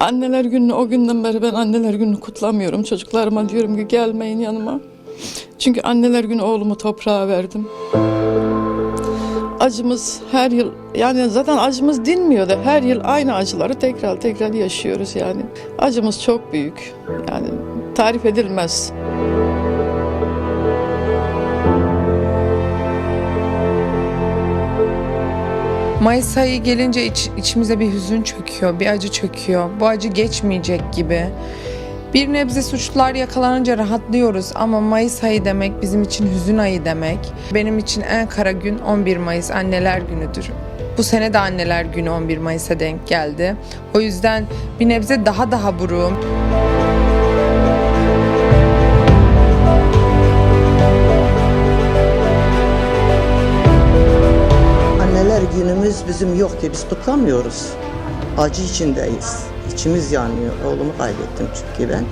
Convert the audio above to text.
Anneler gününü o günden beri ben anneler gününü kutlamıyorum. Çocuklarıma diyorum ki gelmeyin yanıma. Çünkü anneler günü oğlumu toprağa verdim. Acımız her yıl yani zaten acımız dinmiyor da her yıl aynı acıları tekrar tekrar yaşıyoruz yani. Acımız çok büyük. Yani tarif edilmez. Mayıs ayı gelince iç, içimize bir hüzün çöküyor, bir acı çöküyor. Bu acı geçmeyecek gibi. Bir nebze suçlular yakalanınca rahatlıyoruz ama Mayıs ayı demek bizim için hüzün ayı demek. Benim için en kara gün 11 Mayıs anneler günüdür. Bu sene de anneler günü 11 Mayıs'a denk geldi. O yüzden bir nebze daha daha buruğum. Günümüz bizim yok diye biz kutlamıyoruz. Acı içindeyiz. İçimiz yanıyor. Oğlumu kaybettim çünkü ben.